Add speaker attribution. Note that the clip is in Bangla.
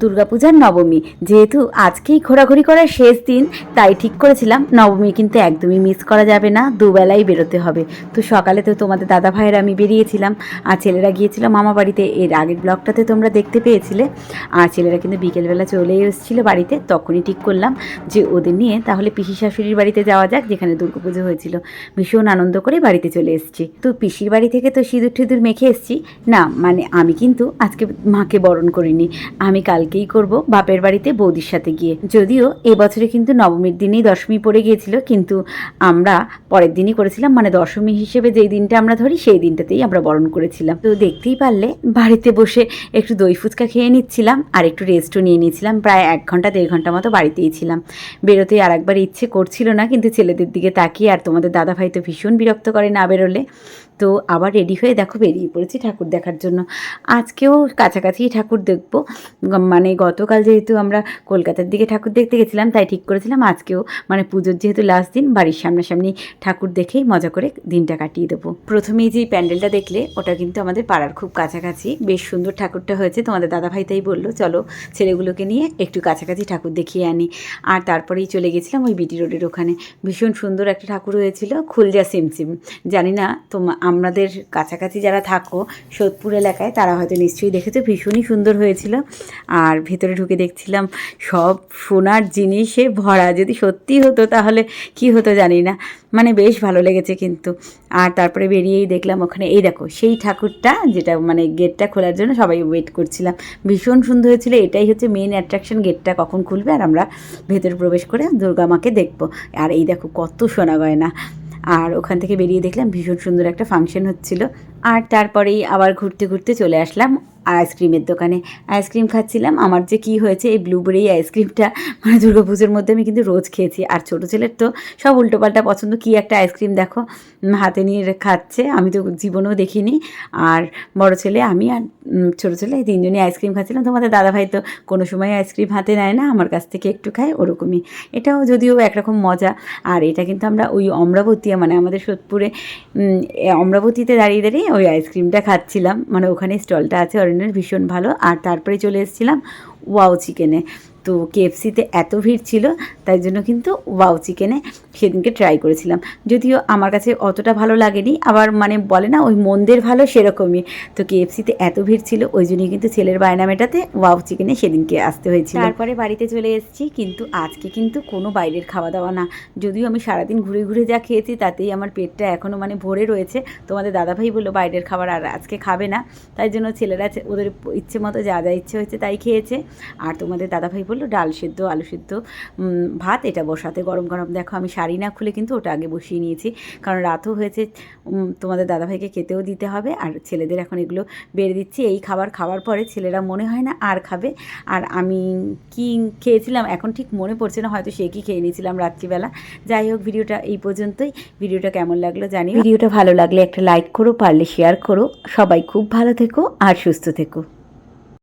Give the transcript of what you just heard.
Speaker 1: দুর্গাপূজার নবমী। যেহেতু আজকেই ঘোরাঘুরি করার শেষ দিন, তাই ঠিক করেছিলাম, নবমী কিন্তু একদমই মিস করা যাবে না, দুবেলাই বেরোতে হবে। তো সকালে তো তোমাদের দাদা ভাইয়ের আমি বেরিয়েছিলাম, আর ছেলেরা গিয়েছিল মামা বাড়িতে, এর আগের ব্লগটাতে তোমরা দেখতে পেয়েছিলে। আর ছেলেরা কিন্তু বিকেলবেলা চলে এসেছিল বাড়িতে, তখনই ঠিক করলাম যে ওদের নিয়ে তাহলে পিসি শাশুড়ির বাড়িতে যাওয়া যাক, যেখানে দুর্গাপুজো হয়েছিল। ভীষণ আনন্দ করে বাড়িতে চলে এসেছি। তো পিসির বাড়ি থেকে তো সিঁদুর টিঁদুর মেখে এসেছি। না মানে আমি কিন্তু আজকে মাকে বরণ করিনি। আমি কালকেই করব বাপের বাড়িতে বৌদির সাথে গিয়ে। যদিও এবছরে কিন্তু নবমীর দিনেই দশমী পড়ে গিয়েছিল, কিন্তু আমরা পরের দিনই করেছিলাম মানে দশমী হিসেবে যেই দিনটা আমরা ধরি, সেই দিনটাতেই আমরা বরণ করেছিলাম। তো দেখতেই পারলে বাড়িতে বসে একটু দই ফুচকা খেয়ে নিচ্ছিলাম, আর একটু রেস্টও নিয়ে নিয়েছিলাম, প্রায় এক ঘণ্টা, দেড় ঘণ্টা মতো বাড়িতেই ছিলাম। বেরোতে আর একবার ইচ্ছে করছিল না, কিন্তু ছেলেদের দিকে তাকিয়ে, আর তোমাদের দাদাভাই তো ভীষণ বিরক্ত করে না বেরোলে। তো আবার রেডি হয়ে দেখো বেরিয়ে পড়েছি ঠাকুর দেখার জন্য। আজকেও কাছাকাছি ঠাকুর দেখব মানে গতকাল যেহেতু আমরা কলকাতার দিকে ঠাকুর দেখতে গেছিলাম, তাই ঠিক করেছিলাম আজকেও মানে পুজোর যেহেতু লাস্ট দিন, বাড়ির সামনাসামনি ঠাকুর দেখেই মজা করে দিনটা কাটিয়ে দেবো। প্রথমেই যে প্যান্ডেলটা দেখলে, ওটা কিন্তু আমাদের পাড়ার খুব কাছাকাছি। বেশ সুন্দর ঠাকুরটা হয়েছে, তোমাদের দাদাভাই তাই বলল, চলো ছেলেগুলোকে নিয়ে একটু কাছাকাছি ঠাকুর দেখিয়ে আনি। আর তারপরেই চলে গেছিলাম ওই বিটি রোডের ওখানে। ভীষণ সুন্দর একটা ঠাকুর হয়েছিল, খুলজা সিমসিম। জানি না তোমা, আমাদের কাছাকাছি যারা থাকো, সোদপুর এলাকায়, তারা হয়তো নিশ্চয়ই দেখেছ, ভীষণই সুন্দর হয়েছিল। আর ভেতরে ঢুকে দেখছিলাম সব সোনার জিনিসে ভরা। যদি সত্যি হতো তাহলে কি হতো জানি না। মানে বেশ ভালো লেগেছে কিন্তু। আর তারপরে বেরিয়েই দেখলাম ওখানে, এই দেখো, সেই ঠাকুরটা যেটা মানে গেটটা খোলার জন্য সবাই ওয়েট করছিলাম। ভীষণ সুন্দর হয়েছিল, এটাই হচ্ছে মেন অ্যাট্রাকশন গেটটা কখন খুলবে আর আমরা ভেতরে প্রবেশ করে দুর্গা মাকে দেখব। আর এই দেখো কত সোনা গয়না। আর ওখান থেকে বেরিয়ে দেখলাম ভীষণ সুন্দর একটা ফাংশন হচ্ছিল। আর তারপরেই আবার ঘুরতে ঘুরতে চলে আসলাম আইসক্রিমের দোকানে। আইসক্রিম খাচ্ছিলাম। আমার যে কি হয়েছে, এই ব্লুবেরি আইসক্রিমটা মানে দুর্গাপুজোর মধ্যে আমি কিন্তু রোজ খেয়েছি। আর ছোটো ছেলের তো সব উল্টোপাল্টা পছন্দ। কি একটা আইসক্রিম দেখো হাতে নিয়ে খাচ্ছে। আমি তো জীবনেও দেখিনি। আর বড় ছেলে, আমি আর ছোটো ছেলে তিনজনই আইসক্রিম খাচ্ছিলাম। তোমাদের দাদাভাই তো কোনো সময় আইসক্রিম হাতে নেয় না। আমার কাছ থেকে একটু খায়, ওরকমই। এটাও যদিও একরকম মজা। আর এটা কিন্তু আমরা ওই অমরাবতী মানে আমাদের সোদপুরে অমরাবতীতে দাঁড়িয়ে দাঁড়িয়ে ওই আইসক্রিমটা খাচ্ছিলাম। মানে ওখানে স্টলটা আছে অরিজিনাল ভীষণ ভালো। আর তারপরে চলে এসেছিলাম ওয়াও চিকেনে। তো কেএফসিতে এত ভিড় ছিল, তাই জন্য কিন্তু ওয়াও চিকেনে সেদিনকে ট্রাই করেছিলাম। যদিও আমার কাছে অতটা ভালো লাগেনি, আবার মানে বলে না, ওই মন্দের ভালো সেরকমই। তো কেএফসিতে এত ভিড় ছিল, ওই জন্যই কিন্তু ছেলের বায়না মেটাতে ওয়াও চিকেনে সেদিনকে আসতে হয়েছিল। তারপরে বাড়িতে চলে এসেছি, কিন্তু আজকে কিন্তু কোনো বাইরের খাওয়া দাওয়া না। যদিও আমি সারাদিন ঘুরে ঘুরে যা খেয়েছি, তাতেই আমার পেটটা এখনও মানে ভরে রয়েছে। তোমাদের দাদাভাই বলল, বাইরের খাবার আর আজকে খাবে না। তাই জন্য ছেলেরা ওদের ইচ্ছে মতো যা যা ইচ্ছে হয়েছে তাই খেয়েছে। আর তোমাদের দাদাভাই বলল, ডাল সেদ্ধ, আলু সেদ্ধ ভাত, এটা বসাতে গরম গরম দেখো, আমি শাড়ি না খুলে কিন্তু ওটা আগে বসিয়ে নিয়েছি। কারণ রাতও হয়েছে তোমাদের দাদাভাইকে খেতেও দিতে হবে, আর ছেলেদের এখন এগুলো বেড়ে দিচ্ছি। এই খাবার খাওয়ার পরে ছেলেরা মনে হয় না আর খাবে। আর আমি কি খেয়েছিলাম, এখন ঠিক মনে পড়ছে না, হয়তো সে কি খেয়ে নিয়েছিলাম রাত্রিবেলা। যাই হোক, ভিডিওটা এই পর্যন্তই। ভিডিওটা কেমন লাগল জানি ভিডিওটা ভালো লাগলে একটা লাইক করো, পারলে শেয়ার করো। সবাই খুব ভালো থেকো আর সুস্থ থেকো।